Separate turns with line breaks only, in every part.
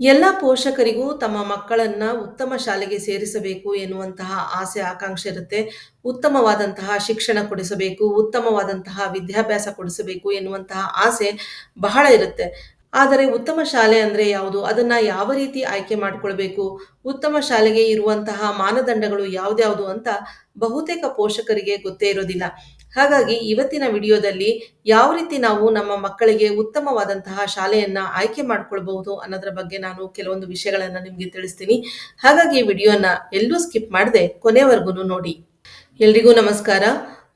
ಎಲ್ಲ ಪೋಷಕರಿಗೂ ತಮ್ಮ ಮಕ್ಕಳನ್ನ ಉತ್ತಮ ಶಾಲೆಗೆ ಸೇರಿಸಬೇಕು ಎನ್ನುವಂತಹ ಆಸೆ, ಆಕಾಂಕ್ಷೆ ಇರುತ್ತೆ. ಉತ್ತಮವಾದಂತಹ ಶಿಕ್ಷಣ ಕೊಡಿಸಬೇಕು, ಉತ್ತಮವಾದಂತಹ ವಿದ್ಯಾಭ್ಯಾಸ ಕೊಡಿಸಬೇಕು ಎನ್ನುವಂತಹ ಆಸೆ ಬಹಳ ಇರುತ್ತೆ. ಆದರೆ ಉತ್ತಮ ಶಾಲೆ ಅಂದ್ರೆ ಯಾವುದು? ಅದನ್ನ ಯಾವ ರೀತಿ ಆಯ್ಕೆ ಮಾಡಿಕೊಳ್ಬೇಕು? ಉತ್ತಮ ಶಾಲೆಗೆ ಇರುವಂತಹ ಮಾನದಂಡಗಳು ಯಾವ್ದ್ಯಾವುದು ಅಂತ ಬಹುತೇಕ ಪೋಷಕರಿಗೆ ಗೊತ್ತೇ ಇರೋದಿಲ್ಲ. ಹಾಗಾಗಿ ಇವತ್ತಿನ ವಿಡಿಯೋದಲ್ಲಿ ಯಾವ ರೀತಿ ನಾವು ನಮ್ಮ ಮಕ್ಕಳಿಗೆ ಉತ್ತಮವಾದಂತಹ ಶಾಲೆಯನ್ನ ಆಯ್ಕೆ ಮಾಡ್ಕೊಳ್ಬಹುದು ಅನ್ನೋದ್ರ ಬಗ್ಗೆ ನಾನು ಕೆಲವೊಂದು ವಿಷಯಗಳನ್ನ ನಿಮ್ಗೆ ತಿಳಿಸ್ತೀನಿ. ಹಾಗಾಗಿ ವಿಡಿಯೋನ ಎಲ್ಲೂ ಸ್ಕಿಪ್ ಮಾಡದೆ ಕೊನೆವರೆಗೂ ನೋಡಿ. ಎಲ್ರಿಗೂ ನಮಸ್ಕಾರ.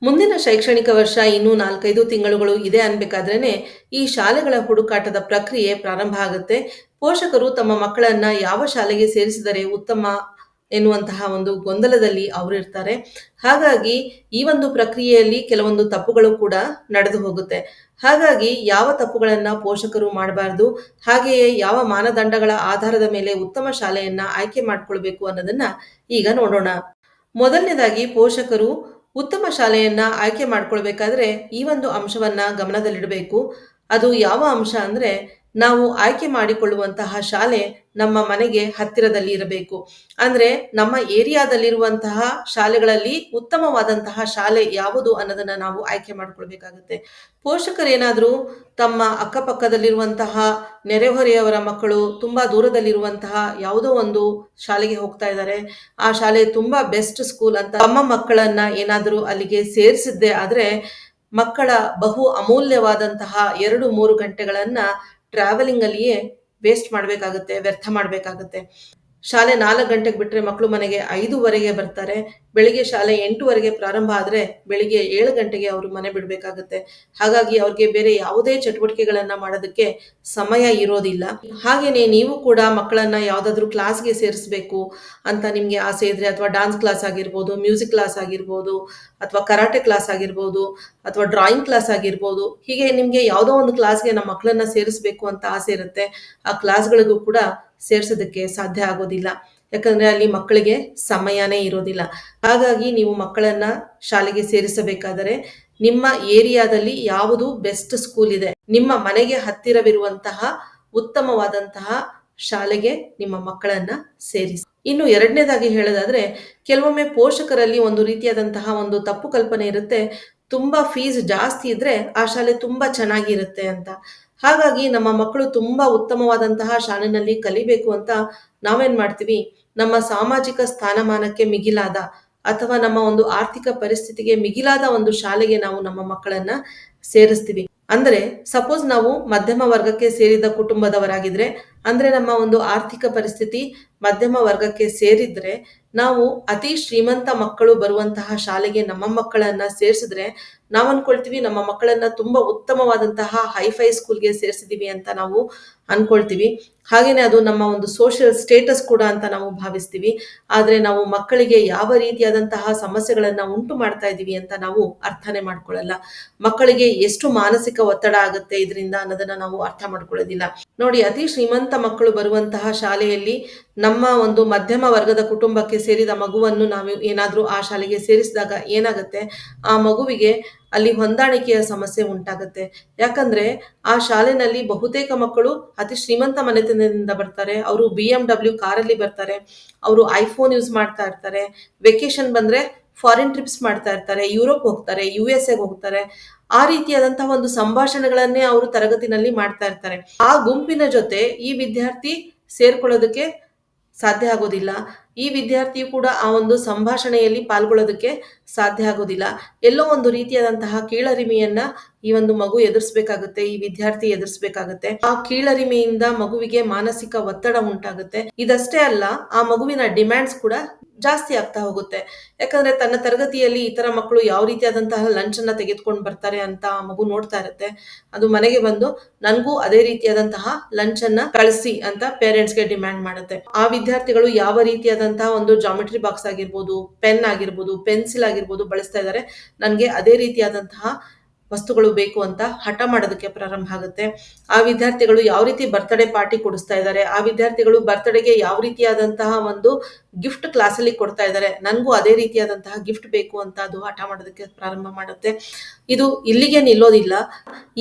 ಮುಂದಿನ ಶೈಕ್ಷಣಿಕ ವರ್ಷ ಇನ್ನೂ ನಾಲ್ಕೈದು ತಿಂಗಳುಗಳು ಇದೆ ಅನ್ಬೇಕಾದ್ರೇನೆ ಈ ಶಾಲೆಗಳ ಹುಡುಕಾಟದ ಪ್ರಕ್ರಿಯೆ ಪ್ರಾರಂಭ ಆಗುತ್ತೆ. ಪೋಷಕರು ತಮ್ಮ ಮಕ್ಕಳನ್ನ ಯಾವ ಶಾಲೆಗೆ ಸೇರಿಸಿದರೆ ಉತ್ತಮ ಎನ್ನುವಂತಹ ಒಂದು ಗೊಂದಲದಲ್ಲಿ ಅವರಿರ್ತಾರೆ ಹಾಗಾಗಿ ಈ ಒಂದು ಪ್ರಕ್ರಿಯೆಯಲ್ಲಿ ಕೆಲವೊಂದು ತಪ್ಪುಗಳು ಕೂಡ ನಡೆದು ಹೋಗುತ್ತೆ. ಹಾಗಾಗಿ ಯಾವ ತಪ್ಪುಗಳನ್ನ ಪೋಷಕರು ಮಾಡಬಾರ್ದು, ಹಾಗೆಯೇ ಯಾವ ಮಾನದಂಡಗಳ ಆಧಾರದ ಮೇಲೆ ಉತ್ತಮ ಶಾಲೆಯನ್ನ ಆಯ್ಕೆ ಮಾಡ್ಕೊಳ್ಬೇಕು ಅನ್ನೋದನ್ನ ಈಗ ನೋಡೋಣ. ಮೊದಲನೇದಾಗಿ ಪೋಷಕರು ಉತ್ತಮ ಶಾಲೆಯನ್ನ ಆಯ್ಕೆ ಮಾಡ್ಕೊಳ್ಬೇಕಾದ್ರೆ ಈ ಒಂದು ಅಂಶವನ್ನ ಗಮನದಲ್ಲಿಡಬೇಕು. ಅದು ಯಾವ ಅಂಶ ಅಂದ್ರೆ ನಾವು ಆಯ್ಕೆ ಮಾಡಿಕೊಳ್ಳುವಂತಹ ಶಾಲೆ ನಮ್ಮ ಮನೆಗೆ ಹತ್ತಿರದಲ್ಲಿ ಇರಬೇಕು. ಅಂದ್ರೆ ನಮ್ಮ ಏರಿಯಾದಲ್ಲಿರುವಂತಹ ಶಾಲೆಗಳಲ್ಲಿ ಉತ್ತಮವಾದಂತಹ ಶಾಲೆ ಯಾವುದು ಅನ್ನೋದನ್ನ ನಾವು ಆಯ್ಕೆ ಮಾಡ್ಕೊಳ್ಬೇಕಾಗುತ್ತೆ. ಪೋಷಕರೇನಾದ್ರೂ ತಮ್ಮ ಅಕ್ಕಪಕ್ಕದಲ್ಲಿರುವಂತಹ ನೆರೆಹೊರೆಯವರ ಮಕ್ಕಳು ತುಂಬಾ ದೂರದಲ್ಲಿರುವಂತಹ ಯಾವುದೋ ಒಂದು ಶಾಲೆಗೆ ಹೋಗ್ತಾ ಇದ್ದಾರೆ. ಆ ಶಾಲೆ ತುಂಬಾ ಬೆಸ್ಟ್ ಸ್ಕೂಲ್ ಅಂತ ತಮ್ಮ ಮಕ್ಕಳನ್ನ ಏನಾದರೂ ಅಲ್ಲಿಗೆ ಸೇರಿಸಿದ್ದೆ ಆದ್ರೆ ಮಕ್ಕಳ ಬಹು ಅಮೂಲ್ಯವಾದಂತಹ ಎರಡು ಮೂರು ಗಂಟೆಗಳನ್ನ ಟ್ರಾವೆಲಿಂಗ್ ಅಲ್ಲಿಯೇ ವೇಸ್ಟ್ ಮಾಡಬೇಕಾಗುತ್ತೆ ವ್ಯರ್ಥ ಮಾಡಬೇಕಾಗುತ್ತೆ. ಶಾಲೆ ನಾಲ್ಕು ಗಂಟೆಗೆ ಬಿಟ್ಟರೆ ಮಕ್ಕಳು ಮನೆಗೆ ಐದುವರೆಗೆ ಬರ್ತಾರೆ. ಬೆಳಿಗ್ಗೆ ಶಾಲೆ ಎಂಟುವರೆಗೆ ಪ್ರಾರಂಭ ಆದರೆ ಬೆಳಿಗ್ಗೆ ಏಳು ಗಂಟೆಗೆ ಅವರು ಮನೆ ಬಿಡಬೇಕಾಗುತ್ತೆ. ಹಾಗಾಗಿ ಅವ್ರಿಗೆ ಬೇರೆ ಯಾವುದೇ ಚಟುವಟಿಕೆಗಳನ್ನು ಮಾಡೋದಕ್ಕೆ ಸಮಯ ಇರೋದಿಲ್ಲ. ಹಾಗೆಯೇ ನೀವು ಕೂಡ ಮಕ್ಕಳನ್ನ ಯಾವುದಾದ್ರೂ ಕ್ಲಾಸ್ಗೆ ಸೇರಿಸಬೇಕು ಅಂತ ನಿಮಗೆ ಆಸೆ ಇದ್ರೆ ಅಥವಾ ಡಾನ್ಸ್ ಕ್ಲಾಸ್ ಆಗಿರ್ಬೋದು ಮ್ಯೂಸಿಕ್ ಕ್ಲಾಸ್ ಆಗಿರ್ಬೋದು, ಅಥವಾ ಕರಾಟೆ ಕ್ಲಾಸ್ ಆಗಿರ್ಬೋದು, ಅಥವಾ ಡ್ರಾಯಿಂಗ್ ಕ್ಲಾಸ್ ಆಗಿರ್ಬೋದು, ಹೀಗೆ ನಿಮಗೆ ಯಾವುದೋ ಒಂದು ಕ್ಲಾಸ್ಗೆ ನಮ್ಮ ಮಕ್ಕಳನ್ನ ಸೇರಿಸಬೇಕು ಅಂತ ಆಸೆ ಇರುತ್ತೆ. ಆ ಕ್ಲಾಸ್ಗಳಿಗೂ ಕೂಡ ಸೇರ್ಸೋದಕ್ಕೆ ಸಾಧ್ಯ ಆಗೋದಿಲ್ಲ. ಯಾಕಂದ್ರೆ ಅಲ್ಲಿ ಮಕ್ಕಳಿಗೆ ಸಮಯನೇ ಇರೋದಿಲ್ಲ. ಹಾಗಾಗಿ ನೀವು ಮಕ್ಕಳನ್ನ ಶಾಲೆಗೆ ಸೇರಿಸಬೇಕಾದರೆ ನಿಮ್ಮ ಏರಿಯಾದಲ್ಲಿ ಯಾವುದು ಬೆಸ್ಟ್ ಸ್ಕೂಲ್ ಇದೆ? ನಿಮ್ಮ ಮನೆಗೆ ಹತ್ತಿರವಿರುವಂತಹ ಉತ್ತಮವಾದಂತಹ ಶಾಲೆಗೆ ನಿಮ್ಮ ಮಕ್ಕಳನ್ನ ಸೇರಿಸಿ. ಇನ್ನು ಎರಡನೇದಾಗಿ ಹೇಳೋದಾದ್ರೆ, ಕೆಲವೊಮ್ಮೆ ಪೋಷಕರಲ್ಲಿ ಒಂದು ರೀತಿಯಾದಂತಹ ಒಂದು ತಪ್ಪು ಕಲ್ಪನೆ ಇರುತ್ತೆ. ತುಂಬಾ ಫೀಸ್ ಜಾಸ್ತಿ ಇದ್ರೆ ಆ ಶಾಲೆ ತುಂಬಾ ಚೆನ್ನಾಗಿರುತ್ತೆ ಅಂತ. ಹಾಗಾಗಿ ನಮ್ಮ ಮಕ್ಕಳು ತುಂಬಾ ಉತ್ತಮವಾದಂತಹ ಶಾಲೆನಲ್ಲಿ ಕಲಿಬೇಕು ಅಂತ ನಾವೇನ್ ಮಾಡ್ತೀವಿ? ನಮ್ಮ ಸಾಮಾಜಿಕ ಸ್ಥಾನಮಾನಕ್ಕೆ ಮಿಗಿಲಾದ ಅಥವಾ ನಮ್ಮ ಒಂದು ಆರ್ಥಿಕ ಪರಿಸ್ಥಿತಿಗೆ ಮಿಗಿಲಾದ ಒಂದು ಶಾಲೆಗೆ ನಾವು ನಮ್ಮ ಮಕ್ಕಳನ್ನ ಸೇರಿಸ್ತೀವಿ. ಅಂದ್ರೆ ಸಪೋಸ್ ನಾವು ಮಧ್ಯಮ ವರ್ಗಕ್ಕೆ ಸೇರಿದ ಕುಟುಂಬದವರಾಗಿದ್ರೆ ಅಂದ್ರೆ ನಮ್ಮ ಒಂದು ಆರ್ಥಿಕ ಪರಿಸ್ಥಿತಿ ಮಧ್ಯಮ ವರ್ಗಕ್ಕೆ ಸೇರಿದ್ರೆ ನಾವು ಅತಿ ಶ್ರೀಮಂತ ಮಕ್ಕಳು ಬರುವಂತಹ ಶಾಲೆಗೆ ನಮ್ಮ ಮಕ್ಕಳನ್ನ ಸೇರಿಸಿದ್ರೆ ನಾವು ಅನ್ಕೊಳ್ತೀವಿ ನಮ್ಮ ಮಕ್ಕಳನ್ನ ತುಂಬಾ ಉತ್ತಮವಾದಂತಹ ಹೈಫೈ ಸ್ಕೂಲ್ಗೆ ಸೇರಿಸಿದೀವಿ ಅಂತ ನಾವು ಅನ್ಕೊಳ್ತೀವಿ. ಹಾಗೇನೆ ಅದು ನಮ್ಮ ಒಂದು ಸೋಷಿಯಲ್ ಸ್ಟೇಟಸ್ ಕೂಡ ಅಂತ ನಾವು ಭಾವಿಸ್ತೀವಿ. ಆದ್ರೆ ನಾವು ಮಕ್ಕಳಿಗೆ ಯಾವ ರೀತಿಯಾದಂತಹ ಸಮಸ್ಯೆಗಳನ್ನ ಉಂಟು ಮಾಡ್ತಾ ಇದೀವಿ ಅಂತ ನಾವು ಅರ್ಥನೇ ಮಾಡ್ಕೊಳ್ಳಲ್ಲ. ಮಕ್ಕಳಿಗೆ ಎಷ್ಟು ಮಾನಸಿಕ ಒತ್ತಡ ಆಗುತ್ತೆ ಇದರಿಂದ ಅನ್ನೋದನ್ನ ನಾವು ಅರ್ಥ ಮಾಡ್ಕೊಳ್ಳೋದಿಲ್ಲ. ನೋಡಿ, ಅತಿ ಶ್ರೀಮಂತ ಮಕ್ಕಳು ಬರುವಂತಹ ಶಾಲೆಯಲ್ಲಿ ನಮ್ಮ ಒಂದು ಮಧ್ಯಮ ವರ್ಗದ ಕುಟುಂಬಕ್ಕೆ ಸೇರಿದ ಮಗುವನ್ನು ನಾವು ಏನಾದರೂ ಆ ಶಾಲೆಗೆ ಸೇರಿಸಿದಾಗ ಏನಾಗುತ್ತೆ? ಆ ಮಗುವಿಗೆ ಅಲ್ಲಿ ಹೊಂದಾಣಿಕೆಯ ಸಮಸ್ಯೆ ಉಂಟಾಗುತ್ತೆ. ಯಾಕಂದ್ರೆ ಆ ಶಾಲೆನಲ್ಲಿ ಬಹುತೇಕ ಮಕ್ಕಳು ಅತಿ ಶ್ರೀಮಂತ ಮನೆತನದಿಂದ ಬರ್ತಾರೆ. ಅವರು ಬಿ ಎಂ ಡಬ್ಲ್ಯೂ ಕಾರಲ್ಲಿ ಬರ್ತಾರೆ. ಅವರು ಐಫೋನ್ ಯೂಸ್ ಮಾಡ್ತಾ ಇರ್ತಾರೆ. ವೆಕೇಶನ್ ಬಂದ್ರೆ ಫಾರಿನ್ ಟ್ರಿಪ್ಸ್ ಮಾಡ್ತಾ ಇರ್ತಾರೆ ಯುರೋಪ್ ಹೋಗ್ತಾರೆ ಯು ಎಸ್ ಎಗೆ ಹೋಗ್ತಾರೆ, ಆ ರೀತಿಯಾದಂತಹ ಒಂದು ಸಂಭಾಷಣೆಗಳನ್ನೇ ಅವರು ತರಗತಿನಲ್ಲಿ ಮಾಡ್ತಾ ಇರ್ತಾರೆ. ಆ ಗುಂಪಿನ ಜೊತೆ ಈ ವಿದ್ಯಾರ್ಥಿ ಸೇರ್ಕೊಳ್ಳೋದಕ್ಕೆ ಸಾಧ್ಯ ಆಗೋದಿಲ್ಲ. ಈ ವಿದ್ಯಾರ್ಥಿಯು ಕೂಡ ಆ ಒಂದು ಸಂಭಾಷಣೆಯಲ್ಲಿ ಪಾಲ್ಗೊಳ್ಳೋದಕ್ಕೆ ಸಾಧ್ಯ ಆಗೋದಿಲ್ಲ. ಎಲ್ಲೋ ಒಂದು ರೀತಿಯಾದಂತಹ ಕೀಳರಿಮೆಯನ್ನ ಈ ಒಂದು ಮಗು ಎದುರಿಸಬೇಕಾಗುತ್ತೆ, ಈ ವಿದ್ಯಾರ್ಥಿ ಎದುರಿಸಬೇಕಾಗುತ್ತೆ. ಆ ಕೀಳರಿಮೆಯಿಂದ ಮಗುವಿಗೆ ಮಾನಸಿಕ ಒತ್ತಡ ಉಂಟಾಗುತ್ತೆ. ಇದಷ್ಟೇ ಅಲ್ಲ, ಆ ಮಗುವಿನ ಡಿಮ್ಯಾಂಡ್ಸ್ ಕೂಡ ಜಾಸ್ತಿ ಆಗ್ತಾ ಹೋಗುತ್ತೆ. ಯಾಕಂದ್ರೆ ತನ್ನ ತರಗತಿಯಲ್ಲಿ ಇತರ ಮಕ್ಕಳು ಯಾವ ರೀತಿಯಾದಂತಹ ಲಂಚ್ ಅನ್ನ ತೆಗೆದುಕೊಂಡು ಬರ್ತಾರೆ ಅಂತ ಮಗು ನೋಡ್ತಾ ಇರುತ್ತೆ. ಅದು ಮನೆಗೆ ಬಂದು ನನ್ಗೂ ಅದೇ ರೀತಿಯಾದಂತಹ ಲಂಚ್ ಅನ್ನ ಕಳಿಸಿ ಅಂತ ಪೇರೆಂಟ್ಸ್ಗೆ ಡಿಮ್ಯಾಂಡ್ ಮಾಡುತ್ತೆ. ಆ ವಿದ್ಯಾರ್ಥಿಗಳು ಯಾವ ರೀತಿಯಾದಂತಹ ಒಂದು ಜಾಮೆಟ್ರಿ ಬಾಕ್ಸ್ ಆಗಿರ್ಬೋದು ಪೆನ್ ಆಗಿರ್ಬೋದು ಪೆನ್ಸಿಲ್ ಆಗಿರ್ಬೋದು ಬಳಸ್ತಾ ಇದ್ದಾರೆ. ನನ್ಗೆ ಅದೇ ರೀತಿಯಾದಂತಹ ವಸ್ತುಗಳು ಬೇಕು ಅಂತ ಹಠ ಮಾಡೋದಕ್ಕೆ ಪ್ರಾರಂಭ ಆಗುತ್ತೆ. ಆ ವಿದ್ಯಾರ್ಥಿಗಳು ಯಾವ ರೀತಿ ಬರ್ತ್ಡೇ ಪಾರ್ಟಿ ಕೊಡಿಸ್ತಾ ಇದ್ದಾರೆ, ಆ ವಿದ್ಯಾರ್ಥಿಗಳು ಬರ್ತ್ಡೇಗೆ ಯಾವ ರೀತಿಯಾದಂತಹ ಒಂದು ಗಿಫ್ಟ್ ಕ್ಲಾಸಲ್ಲಿ ಕೊಡ್ತಾ ಇದ್ದಾರೆ ನನಗೂ ಅದೇ ರೀತಿಯಾದಂತಹ ಗಿಫ್ಟ್ ಬೇಕು ಅಂತ ಅದು ಹಠ ಮಾಡೋದಕ್ಕೆ ಪ್ರಾರಂಭ ಮಾಡುತ್ತೆ. ಇದು ಇಲ್ಲಿಗೆ ನಿಲ್ಲೋದಿಲ್ಲ,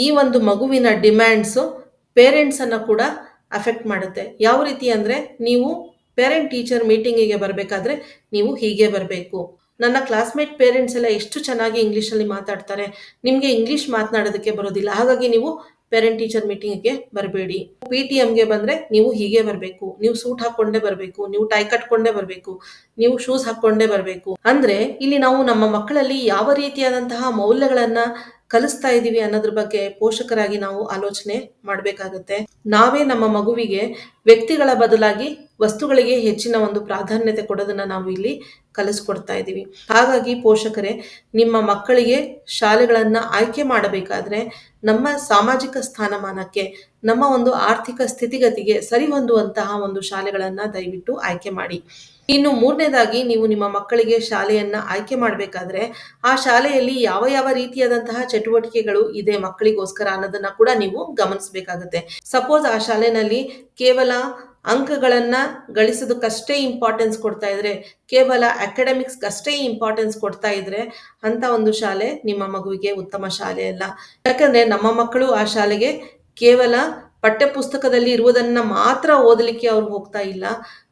ಈ ಒಂದು ಮಗುವಿನ ಡಿಮ್ಯಾಂಡ್ಸು ಪೇರೆಂಟ್ಸ್ ಅನ್ನ ಕೂಡ ಅಫೆಕ್ಟ್ ಮಾಡುತ್ತೆ. ಯಾವ ರೀತಿ ಅಂದರೆ ನೀವು ಪೇರೆಂಟ್ ಟೀಚರ್ ಮೀಟಿಂಗಿಗೆ ಬರಬೇಕಾದ್ರೆ ನೀವು ಹೀಗೆ ಬರಬೇಕು. ನನ್ನ ಕ್ಲಾಸ್ಮೇಟ್ ಪೇರೆಂಟ್ಸ್ ಎಲ್ಲ ಎಷ್ಟು ಚೆನ್ನಾಗಿ ಇಂಗ್ಲೀಷಲ್ಲಿ ಮಾತಾಡ್ತಾರೆ. ನಿಮಗೆ ಇಂಗ್ಲೀಷ್ ಮಾತನಾಡೋದಕ್ಕೆ ಬರೋದಿಲ್ಲ. ಹಾಗಾಗಿ ನೀವು ಪೇರೆಂಟ್ ಟೀಚರ್ ಮೀಟಿಂಗಿಗೆ ಬರಬೇಡಿ. ಪಿ ಟಿ ಎಮ್ಗೆ ಬಂದರೆ ನೀವು ಹೀಗೆ ಬರಬೇಕು. ನೀವು ಸೂಟ್ ಹಾಕ್ಕೊಂಡೇ ಬರಬೇಕು. ನೀವು ಟೈ ಕಟ್ಕೊಂಡೇ ಬರಬೇಕು. ನೀವು ಶೂಸ್ ಹಾಕ್ಕೊಂಡೇ ಬರಬೇಕು. ಅಂದರೆ ಇಲ್ಲಿ ನಾವು ನಮ್ಮ ಮಕ್ಕಳಲ್ಲಿ ಯಾವ ರೀತಿಯಾದಂತಹ ಮೌಲ್ಯಗಳನ್ನು ಕಲಿಸ್ತಾ ಇದ್ದೀವಿ ಅನ್ನೋದ್ರ ಬಗ್ಗೆ ಪೋಷಕರಾಗಿ ನಾವು ಆಲೋಚನೆ ಮಾಡಬೇಕಾಗುತ್ತೆ. ನಾವೇ ನಮ್ಮ ಮಗುವಿಗೆ ವ್ಯಕ್ತಿಗಳ ಬದಲಾಗಿ ವಸ್ತುಗಳಿಗೆ ಹೆಚ್ಚಿನ ಒಂದು ಪ್ರಾಧಾನ್ಯತೆ ಕೊಡೋದನ್ನ ನಾವು ಇಲ್ಲಿ ಕಲಿಸ್ಕೊಡ್ತಾ ಇದ್ದೀವಿ ಹಾಗಾಗಿ ಪೋಷಕರೇ, ನಿಮ್ಮ ಮಕ್ಕಳಿಗೆ ಶಾಲೆಗಳನ್ನು ಆಯ್ಕೆ ಮಾಡಬೇಕಾದ್ರೆ ನಮ್ಮ ಸಾಮಾಜಿಕ ಸ್ಥಾನಮಾನಕ್ಕೆ, ನಮ್ಮ ಒಂದು ಆರ್ಥಿಕ ಸ್ಥಿತಿಗತಿಗೆ ಸರಿ ಹೊಂದುವಂತಹ ಒಂದು ಶಾಲೆಗಳನ್ನು ದಯವಿಟ್ಟು ಆಯ್ಕೆ ಮಾಡಿ. ಇನ್ನು ಮೂರನೇದಾಗಿ, ನೀವು ನಿಮ್ಮ ಮಕ್ಕಳಿಗೆ ಶಾಲೆಯನ್ನ ಆಯ್ಕೆ ಮಾಡಬೇಕಾದ್ರೆ ಆ ಶಾಲೆಯಲ್ಲಿ ಯಾವ ಯಾವ ರೀತಿಯಾದಂತಹ ಚಟುವಟಿಕೆಗಳು ಇದೆ ಮಕ್ಕಳಿಗೋಸ್ಕರ ಅನ್ನೋದನ್ನ ಕೂಡ ನೀವು ಗಮನಿಸಬೇಕಾಗುತ್ತೆ. ಸಪೋಸ್ ಆ ಶಾಲೆನಲ್ಲಿ ಕೇವಲ ಅಂಕಗಳನ್ನ ಗಳಿಸೋದಕ್ಕಷ್ಟೇ ಇಂಪಾರ್ಟೆನ್ಸ್ ಕೊಡ್ತಾ ಇದ್ರೆ, ಕೇವಲ ಅಕಾಡೆಮಿಕ್ಸ್ ಅಷ್ಟೇ ಇಂಪಾರ್ಟೆನ್ಸ್ ಕೊಡ್ತಾ ಇದ್ರೆ ಅಂತ ಒಂದು ಶಾಲೆ ನಿಮ್ಮ ಮಗುವಿಗೆ ಉತ್ತಮ ಶಾಲೆ ಅಲ್ಲ. ಯಾಕಂದ್ರೆ ನಮ್ಮ ಮಕ್ಕಳು ಆ ಶಾಲೆಗೆ ಕೇವಲ ಪಠ್ಯಪುಸ್ತಕದಲ್ಲಿ ಇರುವುದನ್ನ ಮಾತ್ರ ಓದಲಿಕ್ಕೆ ಅವ್ರು ಹೋಗ್ತಾ ಇಲ್ಲ.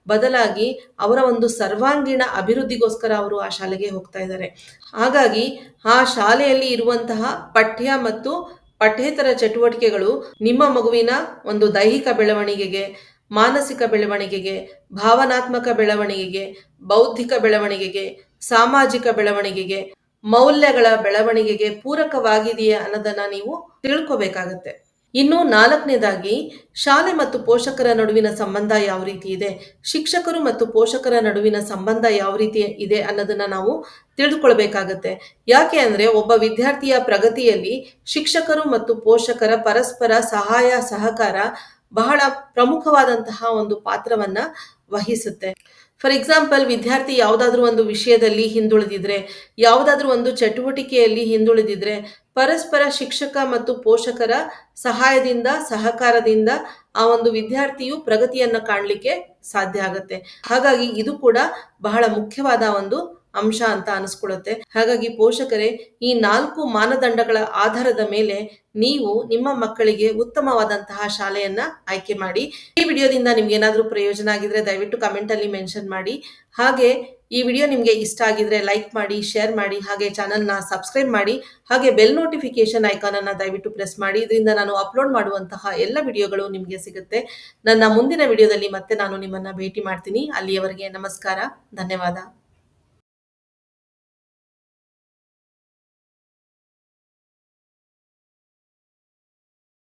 ಬದಲಾಗಿ ಅವರ ಒಂದು ಸರ್ವಾಂಗೀಣ ಅಭಿವೃದ್ಧಿಗೋಸ್ಕರ ಅವರು ಆ ಶಾಲೆಗೆ ಹೋಗ್ತಾ ಇದ್ದಾರೆ. ಹಾಗಾಗಿ ಆ ಶಾಲೆಯಲ್ಲಿ ಇರುವಂತಹ ಪಠ್ಯ ಮತ್ತು ಪಠ್ಯೇತರ ಚಟುವಟಿಕೆಗಳು ನಿಮ್ಮ ಮಗುವಿನ ಒಂದು ದೈಹಿಕ ಬೆಳವಣಿಗೆಗೆ, ಮಾನಸಿಕ ಬೆಳವಣಿಗೆಗೆ, ಭಾವನಾತ್ಮಕ ಬೆಳವಣಿಗೆಗೆ, ಬೌದ್ಧಿಕ ಬೆಳವಣಿಗೆಗೆ, ಸಾಮಾಜಿಕ ಬೆಳವಣಿಗೆಗೆ, ಮೌಲ್ಯಗಳ ಬೆಳವಣಿಗೆಗೆ ಪೂರಕವಾಗಿದೆಯೇ ಅನ್ನೋದನ್ನ ನೀವು ತಿಳ್ಕೊಬೇಕಾಗತ್ತೆ. ಇನ್ನು ನಾಲ್ಕನೇದಾಗಿ, ಶಾಲೆ ಮತ್ತು ಪೋಷಕರ ನಡುವಿನ ಸಂಬಂಧ ಯಾವ ರೀತಿ ಇದೆ? ಶಿಕ್ಷಕರು ಮತ್ತು ಪೋಷಕರ ನಡುವಿನ ಸಂಬಂಧ ಯಾವ ರೀತಿ ಇದೆ ಅನ್ನೋದನ್ನ ನಾವು ತಿಳಿದುಕೊಳ್ಬೇಕಾಗತ್ತೆ ಯಾಕೆ ಅಂದ್ರೆ, ಒಬ್ಬ ವಿದ್ಯಾರ್ಥಿಯ ಪ್ರಗತಿಯಲ್ಲಿ ಶಿಕ್ಷಕರು ಮತ್ತು ಪೋಷಕರ ಪರಸ್ಪರ ಸಹಾಯ, ಸಹಕಾರ ಬಹಳ ಪ್ರಮುಖವಾದಂತಹ ಒಂದು ಪಾತ್ರವನ್ನ ವಹಿಸುತ್ತೆ. ಫಾರ್ ಎಕ್ಸಾಂಪಲ್ ವಿದ್ಯಾರ್ಥಿ ಯಾವುದಾದ್ರೂ ಒಂದು ವಿಷಯದಲ್ಲಿ ಹಿಂದುಳಿದಿದ್ರೆ, ಯಾವುದಾದ್ರೂ ಒಂದು ಚಟುವಟಿಕೆಯಲ್ಲಿ ಹಿಂದುಳಿದಿದ್ರೆ, ಪರಸ್ಪರ ಶಿಕ್ಷಕ ಮತ್ತು ಪೋಷಕರ ಸಹಾಯದಿಂದ, ಸಹಕಾರದಿಂದ ಆ ಒಂದು ವಿದ್ಯಾರ್ಥಿಯು ಪ್ರಗತಿಯನ್ನು ಕಾಣಲಿಕ್ಕೆ ಸಾಧ್ಯ ಆಗುತ್ತೆ. ಹಾಗಾಗಿ ಇದು ಕೂಡ ಬಹಳ ಮುಖ್ಯವಾದ ಒಂದು ಅಂಶ ಅಂತ ಅನಿಸ್ಕೊಳ್ಳುತ್ತೆ ಹಾಗಾಗಿ ಪೋಷಕರೇ, ಈ ನಾಲ್ಕು ಮಾನದಂಡಗಳ ಆಧಾರದ ಮೇಲೆ ನೀವು ನಿಮ್ಮ ಮಕ್ಕಳಿಗೆ ಉತ್ತಮವಾದಂತಹ ಶಾಲೆಯನ್ನ ಆಯ್ಕೆ ಮಾಡಿ. ಈ ವಿಡಿಯೋದಿಂದ ನಿಮ್ಗೆ ಏನಾದರೂ ಪ್ರಯೋಜನ ಆಗಿದ್ರೆ ದಯವಿಟ್ಟು ಕಮೆಂಟ್ ಅಲ್ಲಿ ಮೆನ್ಷನ್ ಮಾಡಿ. ಹಾಗೆ ಈ ವಿಡಿಯೋ ನಿಮಗೆ ಇಷ್ಟ ಆಗಿದ್ರೆ ಲೈಕ್ ಮಾಡಿ ಶೇರ್ ಮಾಡಿ, ಹಾಗೆ ಚಾನಲ್ನ ಸಬ್ಸ್ಕ್ರೈಬ್ ಮಾಡಿ, ಹಾಗೆ ಬೆಲ್ ನೋಟಿಫಿಕೇಶನ್ ಐಕಾನ್ ಅನ್ನ ದಯವಿಟ್ಟು ಪ್ರೆಸ್ ಮಾಡಿ. ಇದರಿಂದ ನಾನು ಅಪ್ಲೋಡ್ ಮಾಡುವಂತಹ ಎಲ್ಲ ವಿಡಿಯೋಗಳು ನಿಮಗೆ ಸಿಗುತ್ತೆ. ನನ್ನ ಮುಂದಿನ ವಿಡಿಯೋದಲ್ಲಿ ಮತ್ತೆ ನಾನು ನಿಮ್ಮನ್ನ ಭೇಟಿ ಮಾಡ್ತೀನಿ. ಅಲ್ಲಿಯವರೆಗೆ ನಮಸ್ಕಾರ, ಧನ್ಯವಾದ.